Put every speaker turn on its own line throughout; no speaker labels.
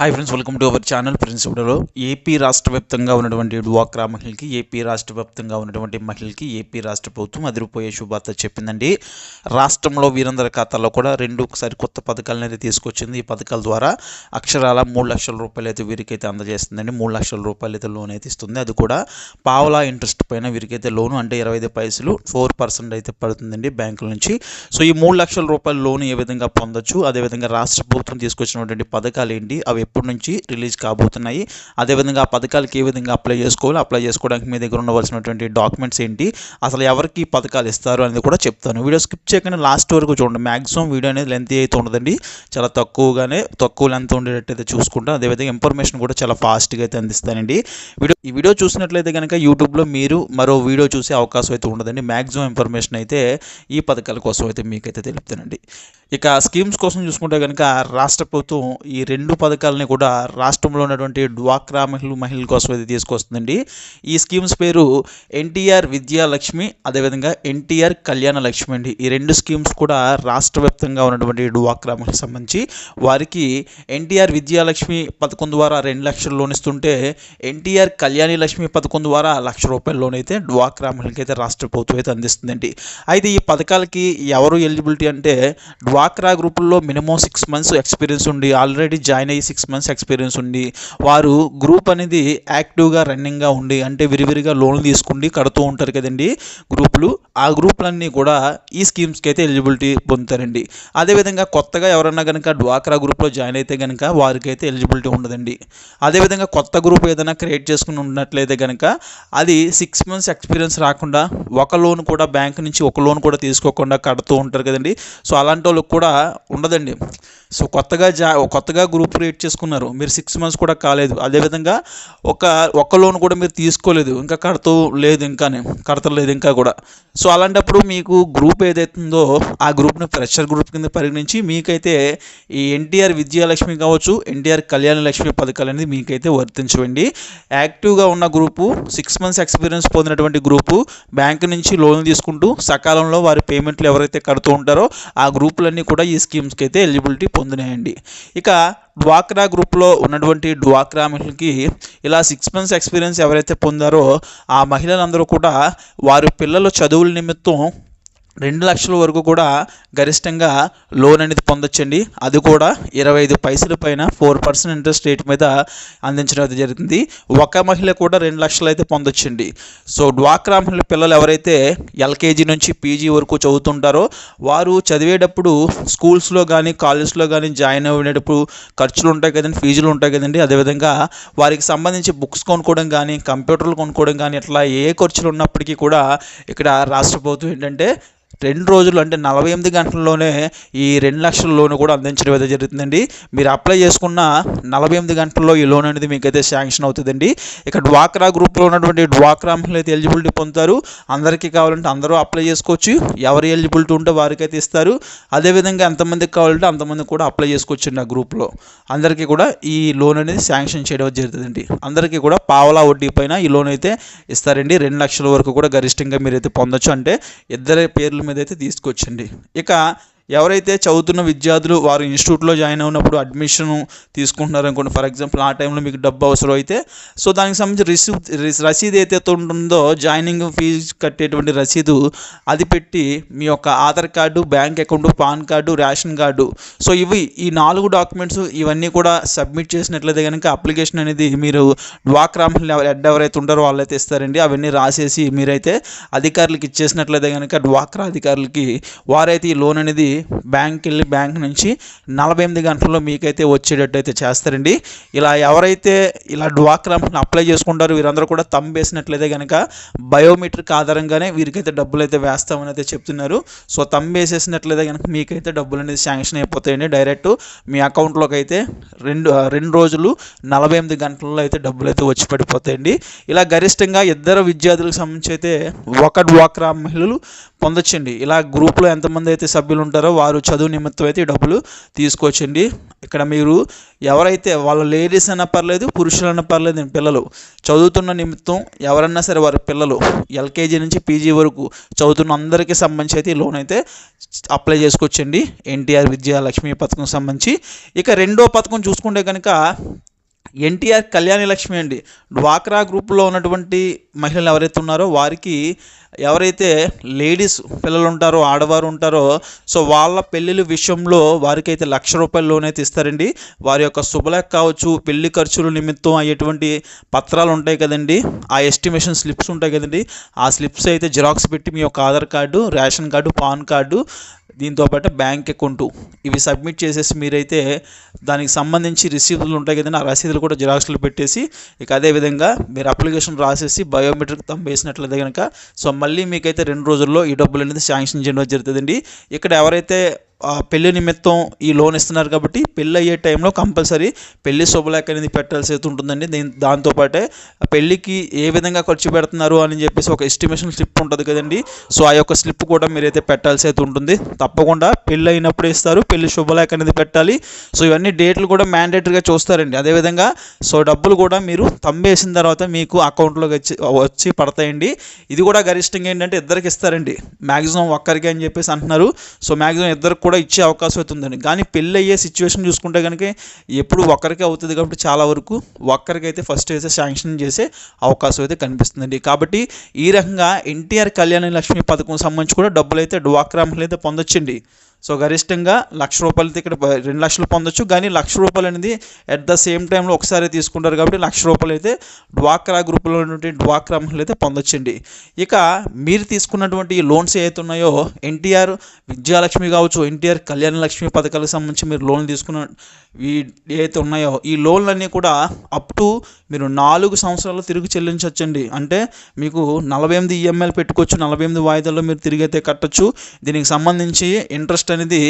Hi friends welcome to our channel friends ఇప్పుడులో AP రాష్ట్ర వ్యాప్తంగా ఉన్నటువంటి డ్వాక్రా మహిళకి ఏపీ రాష్ట్ర వ్యాప్తంగా ఉన్నటువంటి మహిళకి ఏపీ రాష్ట్ర ప్రభుత్వం అదిరిపోయే శుభార్త చెప్పిందండి. రాష్ట్రంలో వీరందరి ఖాతాల్లో కూడా రెండు ఒకసారి కొత్త పథకాలను అయితే తీసుకొచ్చింది. ఈ పథకాల ద్వారా అక్షరాల మూడు లక్షల రూపాయలు అయితే వీరికైతే అందజేస్తుందండి. మూడు లక్షల రూపాయలు అయితే లోన్ అయితే ఇస్తుంది. అది కూడా పావలా ఇంట్రెస్ట్ పైన వీరికైతే లోను అంటే ఇరవై ఐదు పైసలు ఫోర్ పర్సెంట్ అయితే పడుతుందండి బ్యాంకుల నుంచి. సో ఈ మూడు లక్షల రూపాయల లోన్ ఏ విధంగా పొందొచ్చు? అదేవిధంగా రాష్ట్ర ప్రభుత్వం తీసుకొచ్చినటువంటి పథకాలు ఏంటి? అవి ఎప్పటి నుంచి రిలీజ్ కాబోతున్నాయి అదేవిధంగా ఆ పథకాలకి ఏ విధంగా అప్లై చేసుకోవాలి అప్లై చేసుకోవడానికి మీ దగ్గర ఉండవలసినటువంటి డాక్యుమెంట్స్ ఏంటి అసలు ఎవరికి ఈ పథకాలు ఇస్తారు అనేది కూడా చెప్తాను. వీడియో స్కిప్ చేయకుండా లాస్ట్ వరకు చూడండి. మ్యాక్సిమం వీడియో అనేది లెంత్ అయితే ఉండదండి. చాలా తక్కువగానే తక్కువ లెంత్ ఉండేటట్టు అయితే చూసుకుంటాను. అదేవిధంగా ఇన్ఫర్మేషన్ కూడా చాలా ఫాస్ట్గా అయితే అందిస్తానండి. వీడియో ఈ వీడియో చూసినట్లయితే కనుక యూట్యూబ్లో మీరు మరో వీడియో చూసే అవకాశం అయితే ఉండదండి. మ్యాక్సిమం ఇన్ఫర్మేషన్ అయితే ఈ పథకాల కోసం అయితే మీకైతే తెలుపుతానండి. ఇక స్కీమ్స్ కోసం చూసుకుంటే కనుక రాష్ట్ర ప్రభుత్వం ఈ రెండు పథకాలని కూడా రాష్ట్రంలో ఉన్నటువంటి డ్వాక్రా మహిళలు మహిళల కోసం అయితే తీసుకొస్తుందండి. ఈ స్కీమ్స్ పేరు ఎన్టీఆర్ విద్యాలక్ష్మి అదేవిధంగా ఎన్టీఆర్ కళ్యాణ లక్ష్మి అండి. ఈ రెండు స్కీమ్స్ కూడా రాష్ట్ర వ్యాప్తంగా ఉన్నటువంటి డ్వాక్రా మహిళలకు సంబంధించి వారికి ఎన్టీఆర్ విద్యాలక్ష్మి పథకం ద్వారా రెండు లక్షలు లోన్ ఇస్తుంటే ఎన్టీఆర్ కళ్యాణి లక్ష్మి పథకం ద్వారా లక్ష రూపాయల లోన్ అయితే డ్వాక్రా మహిళలకి అయితే రాష్ట్ర ప్రభుత్వం అయితే అందిస్తుందండి. అయితే ఈ పథకాలకి ఎవరు ఎలిజిబిలిటీ అంటే డ్వాక్రా గ్రూపుల్లో మినిమం సిక్స్ మంత్స్ ఎక్స్పీరియన్స్ ఉండి ఆల్రెడీ జాయిన్ అయ్యి సిక్స్ సిక్స్ మంత్స్ ఎక్స్పీరియన్స్ ఉండి వారు గ్రూప్ అనేది యాక్టివ్గా రన్నింగ్గా ఉండి అంటే విరివిరిగా లోన్లు తీసుకుండి కడుతూ ఉంటారు కదండి గ్రూపులు. ఆ గ్రూపులన్నీ కూడా ఈ స్కీమ్స్కి అయితే ఎలిజిబిలిటీ పొందుతారండి. అదేవిధంగా కొత్తగా ఎవరన్నా కనుక డ్వాక్రా గ్రూప్లో జాయిన్ అయితే కనుక వారికి అయితే ఎలిజిబిలిటీ ఉండదండి. అదేవిధంగా కొత్త గ్రూప్ ఏదైనా క్రియేట్ చేసుకుని ఉన్నట్లయితే కనుక అది సిక్స్ మంత్స్ ఎక్స్పీరియన్స్ రాకుండా ఒక లోన్ కూడా బ్యాంక్ నుంచి ఒక లోన్ కూడా తీసుకోకుండా కడుతూ ఉంటారు కదండి. సో అలాంటి వాళ్ళకి కూడా ఉండదండి. సో కొత్తగా జా కొత్తగా గ్రూప్ క్రియేట్ చేసుకున్నారు. మీరు సిక్స్ మంత్స్ కూడా కాలేదు. అదేవిధంగా ఒక ఒక్క లోన్ కూడా మీరు తీసుకోలేదు. ఇంకా కడుతూ లేదు ఇంకానే కడతలేదు ఇంకా కూడా. సో అలాంటప్పుడు మీకు గ్రూప్ ఏదైతుందో ఆ గ్రూప్ని ప్రెషర్ గ్రూప్ కింద పరిగణించి మీకైతే ఈ ఎన్టీఆర్ విద్యాలక్ష్మి కావచ్చు ఎన్టీఆర్ కళ్యాణ లక్ష్మి పథకాలు అనేది మీకైతే వర్తించవండి. యాక్టివ్గా ఉన్న గ్రూపు సిక్స్ మంత్స్ ఎక్స్పీరియన్స్ పొందినటువంటి గ్రూపు బ్యాంక్ నుంచి లోన్ తీసుకుంటూ సకాలంలో వారి పేమెంట్లు ఎవరైతే కడుతూ ఉంటారో ఆ గ్రూపులన్నీ కూడా ఈ స్కీమ్స్కి అయితే ఎలిజిబిలిటీ పొందినాయండి. ఇక డ్వాక్రా గ్రూప్లో ఉన్నటువంటి డ్వాక్రా మహిళకి ఇలా సిక్స్ మంత్స్ ఎక్స్పీరియన్స్ ఎవరైతే పొందారో ఆ మహిళలందరూ కూడా వారి పిల్లల చదువుల నిమిత్తం రెండు లక్షల వరకు కూడా గరిష్టంగా లోన్ అనేది పొందొచ్చండి. అది కూడా ఇరవై ఐదు పైసల పైన ఫోర్ పర్సెంట్ ఇంట్రెస్ట్ రేట్ మీద అందించడం అయితే జరుగుతుంది. ఒక మహిళ కూడా రెండు లక్షలు అయితే పొందొచ్చండి. సో డ్వాక్రా మహిళ పిల్లలు ఎవరైతే ఎల్కేజీ నుంచి పీజీ వరకు చదువుతుంటారో వారు చదివేటప్పుడు స్కూల్స్లో కానీ కాలేజ్లో కానీ జాయిన్ అయ్యేటప్పుడు ఖర్చులు ఉంటాయి కదండి ఫీజులు ఉంటాయి కదండి. అదేవిధంగా వారికి సంబంధించి బుక్స్ కొనుక్కోవడం కానీ కంప్యూటర్లు కొనుక్కోవడం కానీ ఇట్లా ఏ ఖర్చులు ఉన్నప్పటికీ కూడా ఇక్కడ రాష్ట్ర ప్రభుత్వం ఏంటంటే రెండు రోజులు అంటే నలభై ఎనిమిది గంటల్లోనే ఈ రెండు లక్షల లోన్ కూడా అందించడం అయితే జరుగుతుందండి. మీరు అప్లై చేసుకున్న నలభై ఎనిమిది గంటల్లో ఈ లోన్ అనేది మీకైతే శాంక్షన్ అవుతుందండి. ఇక డ్వాక్రా గ్రూప్లో ఉన్నటువంటి డ్వాక్రా అయితే ఎలిజిబిలిటీ పొందుతారు. అందరికీ కావాలంటే అందరూ అప్లై చేసుకోవచ్చు. ఎవరు ఎలిజిబిలిటీ ఉంటే వారికైతే ఇస్తారు. అదేవిధంగా ఎంతమందికి కావాలంటే అంతమంది కూడా అప్లై చేసుకోవచ్చు ఆ గ్రూప్లో. అందరికీ కూడా ఈ లోన్ అనేది శాంక్షన్ చేయడం జరుగుతుందండి. అందరికీ కూడా పావలా వడ్డీ పైన ఈ లోన్ అయితే ఇస్తారండి. రెండు లక్షల వరకు కూడా గరిష్టంగా మీరైతే పొందొచ్చు. అంటే ఇద్దరి పేర్లు మీద అయితే తీసుకొచ్చండి. ఇక ఎవరైతే చదువుతున్న విద్యార్థులు వారు ఇన్స్టిట్యూట్లో జాయిన్ అయినప్పుడు అడ్మిషన్ తీసుకుంటున్నారు అనుకోండి ఫర్ ఎగ్జాంపుల్ ఆ టైంలో మీకు డబ్బు అవసరం అయితే సో దానికి సంబంధించి రిసీవ్ రసీదు ఏదైతే ఉంటుందో జాయినింగ్ ఫీజు కట్టేటువంటి రసీదు అది పెట్టి మీ యొక్క Aadhaar card bank account PAN card ration card so ఇవి ఈ నాలుగు డాక్యుమెంట్స్ ఇవన్నీ కూడా సబ్మిట్ చేసినట్లయితే కనుక అప్లికేషన్ అనేది మీరు డ్వాక్రా హెడ్ ఎవరైతే ఉంటారో వాళ్ళైతే ఇస్తారండి. అవన్నీ రాసేసి మీరైతే అధికారులకు ఇచ్చేసినట్లయితే కనుక డ్వాక్రా అధికారులకి వారైతే ఈ లోన్ అనేది బ్యాంక్కి వెళ్ళి బ్యాంక్ నుంచి నలభై ఎనిమిది గంటల్లో మీకైతే వచ్చేటట్టు అయితే చేస్తారండి. ఇలా ఎవరైతే ఇలా డ్వాక్రా అప్లై చేసుకుంటారో వీరందరూ కూడా తమ్ వేసినట్లయితే కనుక బయోమెట్రిక్ ఆధారంగానే వీరికైతే డబ్బులు అయితే వేస్తామని అయితే చెప్తున్నారు. సో తమ్ వేసేసినట్లయితే కనుక మీకైతే డబ్బులు అనేది శాంక్షన్ అయిపోతాయండి డైరెక్ట్. మీ అకౌంట్లోకి అయితే రెండు రెండు రోజులు నలభై ఎనిమిది గంటల్లో అయితే డబ్బులు అయితే వచ్చి పడిపోతాయండి. ఇలా గరిష్టంగా ఇద్దరు విద్యార్థులకు సంబంధించి అయితే ఒక డ్వాక్రా మహిళలు పొందొచ్చండి. ఇలా గ్రూప్లో ఎంతమంది అయితే సభ్యులు ఉంటారో ఉంటారో వారు చదువు నిమిత్తం అయితే ఈ డబ్బులు తీసుకోవచ్చండి. ఇక్కడ మీరు ఎవరైతే వాళ్ళ లేడీస్ అయినా పర్లేదు పురుషులైనా పర్లేదు పిల్లలు. చదువుతున్న నిమిత్తం ఎవరన్నా సరే వారి పిల్లలు ఎల్కేజీ నుంచి పీజీ వరకు చదువుతున్న అందరికీ సంబంధించి అయితే ఈ లోన్ అయితే అప్లై చేసుకోవచ్చండి. ఎన్టీఆర్ విద్యాలక్ష్మి పథకం సంబంధించి. ఇక రెండో పథకం చూసుకుంటే కనుక ఎన్టీఆర్ కళ్యాణి లక్ష్మి అండి. డ్వాక్రా గ్రూప్లో ఉన్నటువంటి మహిళలు ఎవరైతే ఉన్నారో వారికి ఎవరైతే లేడీస్ పిల్లలు ఉంటారో ఆడవారు ఉంటారో సో వాళ్ళ పెళ్ళిళ్ళ విషయంలో వారికైతే లక్ష రూపాయల లోన్ అయితే ఇస్తారండి. వారి యొక్క శుభలేఖ కావచ్చు పెళ్ళి ఖర్చుల నిమిత్తం అయ్యేటువంటి పత్రాలు ఉంటాయి కదండి. ఆ ఎస్టిమేషన్ స్లిప్స్ ఉంటాయి కదండి. ఆ స్లిప్స్ అయితే జిరాక్స్ పెట్టి మీ యొక్క Aadhaar card ration card PAN card దీంతోపాటు బ్యాంక్ అకౌంటు. ఇవి సబ్మిట్ చేసేసి మీరైతే దానికి సంబంధించి రిసీవ్లు ఉంటాయి కదండి ఆ రసీదులు కూడా జిరాక్స్లు పెట్టేసి ఇక అదేవిధంగా మీరు అప్లికేషన్ రాసేసి బయోమెట్రిక్ తమ్ వేసినట్లయితే కనుక సో మళ్ళీ మీకైతే రెండు రోజుల్లో ఈ డబ్బులు అనేది శాంక్షన్ చేయడం జరుగుతుందండి. ఇక్కడ ఎవరైతే పెళ్ళి నిమిత్తం ఈ లోన్ ఇస్తున్నారు కాబట్టి పెళ్ళి అయ్యే టైంలో కంపల్సరీ పెళ్ళి శుభలేఖ అనేది పెట్టాల్సి అయితే ఉంటుందండి. దీని దాంతోపాటే పెళ్ళికి ఏ విధంగా ఖర్చు పెడుతున్నారు అని చెప్పేసి ఒక ఎస్టిమేషన్ స్లిప్ ఉంటుంది కదండి. సో ఆ యొక్క స్లిప్ కూడా మీరైతే పెట్టాల్సి అయితే ఉంటుంది. తప్పకుండా పెళ్ళి అయినప్పుడు ఇస్తారు పెళ్ళి శుభలేఖ అనేది పెట్టాలి. సో ఇవన్నీ డేట్లు కూడా మ్యాండేటరీగా చూస్తారండి. అదేవిధంగా సో డబ్బులు కూడా మీరు తంబేసిన తర్వాత మీకు అకౌంట్లోకి వచ్చి వచ్చి పడతాయండి. ఇది కూడా గరిష్టంగా ఏంటంటే ఇద్దరికి ఇస్తారండి. మ్యాక్సిమం ఒక్కరికి అని చెప్పేసి అంటున్నారు. సో మ్యాక్సిమం ఇద్దరికి కూడా ఇచ్చే అవకాశం అయితే ఉందండి. కానీ పెళ్ళి అయ్యే సిచ్యువేషన్ చూసుకుంటే కనుక ఎప్పుడు ఒక్కరికే అవుతుంది కాబట్టి చాలా వరకు ఒక్కరికైతే ఫస్ట్ అయితే శాంక్షన్ చేసే అవకాశం అయితే కనిపిస్తుందండి. కాబట్టి ఈ రకంగా ఎన్టీఆర్ కళ్యాణ లక్ష్మి పథకం సంబంధించి కూడా డబ్బులు అయితే డ్వాక్రా అయితే పొందొచ్చండి. సో గరిష్టంగా లక్ష రూపాయలు ఇక్కడ రెండు లక్షలు పొందొచ్చు. కానీ లక్ష రూపాయలు అనేది అట్ ద సేమ్ టైంలో ఒకసారి తీసుకుంటారు కాబట్టి లక్ష రూపాయలు అయితే డ్వాక్రా గ్రూప్లో ఉన్నటువంటి డ్వాక్రా మహిళలు అయితే పొందొచ్చండి. ఇక మీరు తీసుకున్నటువంటి ఈ లోన్స్ ఏవైతే ఉన్నాయో ఎన్టీఆర్ విద్యాలక్ష్మి కావచ్చు ఎన్టీఆర్ కళ్యాణ లక్ష్మి పథకాలకు సంబంధించి మీరు లోన్ తీసుకున్న ఈ ఏవైతే ఉన్నాయో ఈ లోన్లన్నీ కూడా అప్ టు మీరు నాలుగు సంవత్సరాలు తిరిగి చెల్లించవచ్చండి అంటే మీకు నలభై ఎనిమిది ఈఎంఐలు పెట్టుకోవచ్చు నలభై ఎనిమిది వాయిదాల్లో మీరు తిరిగి అయితే కట్టచ్చు. దీనికి సంబంధించి ఇంట్రెస్ట్ అనేది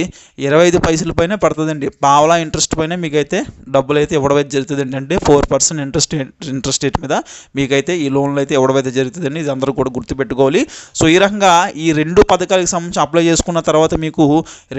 ఇరవై ఐదు పైసల పైన పడుతుందండి. పావలా ఇంట్రెస్ట్ పైన మీకైతే డబ్బులు అయితే జరుగుతుందండి. అంటే four percent interest interest rate మీద మీకైతే ఈ లోన్లు అయితే ఇవ్వడమైతే జరుగుతుందండి. ఇది అందరూ కూడా గుర్తుపెట్టుకోవాలి. సో ఈ రకంగా ఈ రెండు పథకాలకు సంబంధించి అప్లై చేసుకున్న తర్వాత మీకు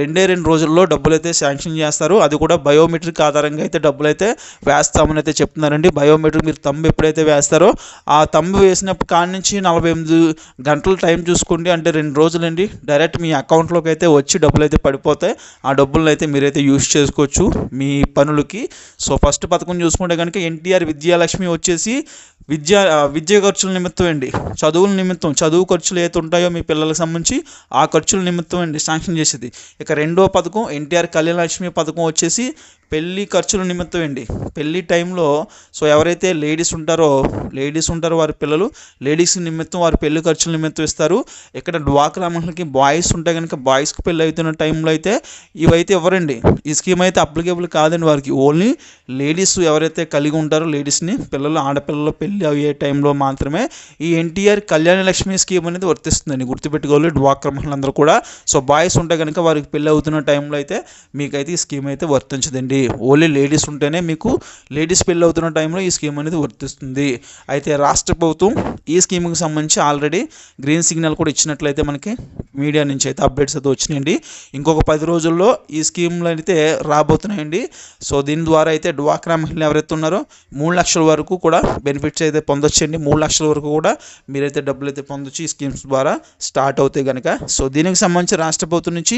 రెండే రెండు రోజుల్లో డబ్బులు అయితే శాంక్షన్ చేస్తారు. అది కూడా బయోమెట్రిక్ ఆధారంగా అయితే డబ్బులు అయితే వేస్తామని అయితే చెప్తున్నారండి. బయోమెట్రిక్ మీరు తంబు ఎప్పుడైతే వేస్తారో ఆ తంబు వేసినప్పుడు కాడి నుంచి నలభై ఎనిమిది గంటలు టైం చూసుకోండి. అంటే రెండు రోజులండి. డైరెక్ట్ మీ అకౌంట్లోకి అయితే వచ్చి డబ్బులు అయితే పడిపోతాయి. ఆ డబ్బులను అయితే మీరైతే యూజ్ చేసుకోవచ్చు మీ పనులకి. సో ఫస్ట్ పథకం చూసుకుంటే కనుక ఎన్టీఆర్ విద్యాలక్ష్మి వచ్చేసి విద్యా విద్య ఖర్చుల నిమిత్తం అండి. చదువుల నిమిత్తం చదువు ఖర్చులు ఏవైతే ఉంటాయో మీ పిల్లలకు సంబంధించి ఆ ఖర్చుల నిమిత్తం అండి శాంక్షన్ చేసేది. ఇక రెండో పథకం ఎన్టీఆర్ కళ్యాణలక్ష్మి పథకం వచ్చేసి పెళ్ళి ఖర్చుల నిమిత్తం అండి. పెళ్ళి టైంలో సో ఎవరైతే లేడీస్ ఉంటారో లేడీస్ ఉంటారో వారి పిల్లలు లేడీస్ నిమిత్తం వారి పెళ్ళి ఖర్చుల నిమిత్తం ఇస్తారు. ఇక్కడ డ్వాక్రా మహిళకి బాయ్స్ ఉంటే కనుక బాయ్స్కి పెళ్ళి అవుతున్న టైంలో అయితే ఇవైతే ఇవ్వరండి ఈ స్కీమ్ అయితే అప్లికేబుల్ కాదండి వారికి. ఓన్లీ లేడీస్ ఎవరైతే కలిగి ఉంటారో లేడీస్ని పిల్లలు ఆడపిల్లలు పెళ్ళి అయ్యే టైంలో మాత్రమే ఈ ఎన్టీఆర్ కళ్యాణ లక్ష్మి స్కీమ్ అనేది వర్తిస్తుందండి. గుర్తుపెట్టుకోవాలి డ్వాక్రా మహిళలందరూ కూడా. సో బాయ్స్ ఉంటే కనుక వారికి పెళ్ళి అవుతున్న టైంలో అయితే మీకైతే ఈ స్కీమ్ అయితే వర్తించదండి. ఓన్లీ లేడీస్ ఉంటేనే మీకు లేడీస్ పెళ్ళి అవుతున్న టైంలో ఈ స్కీమ్ అనేది వర్తిస్తుంది. అయితే రాష్ట్ర ప్రభుత్వం ఈ స్కీమ్కి సంబంధించి ఆల్రెడీ గ్రీన్ సిగ్నల్ కూడా ఇచ్చినట్లయితే మనకి మీడియా నుంచి అయితే అప్డేట్స్ అయితే వచ్చినాయండి. ఇంకొక పది రోజుల్లో ఈ స్కీమ్లు అయితే రాబోతున్నాయండి. సో దీని ద్వారా అయితే డ్వాక్రా మహిళలు ఎవరైతే ఉన్నారో మూడు లక్షల వరకు కూడా బెనిఫిట్స్ అయితే పొందొచ్చండి. మూడు లక్షల వరకు కూడా మీరైతే డబ్బులు అయితే పొందొచ్చు ఈ స్కీమ్స్ ద్వారా స్టార్ట్ అవుతాయి కనుక సో దీనికి సంబంధించి రాష్ట్ర ప్రభుత్వం నుంచి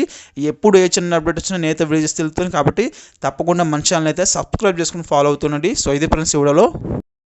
ఎప్పుడు ఏ చిన్న అప్డేట్ వచ్చినా నేత విడుదల కాబట్టి తప్పకుండా మన ఛానల్ అయితే సబ్స్క్రైబ్ చేసుకుని ఫాలో అవుతుండండి. సో ఇది ఫ్రెండ్స్ ఇవ్వడంలో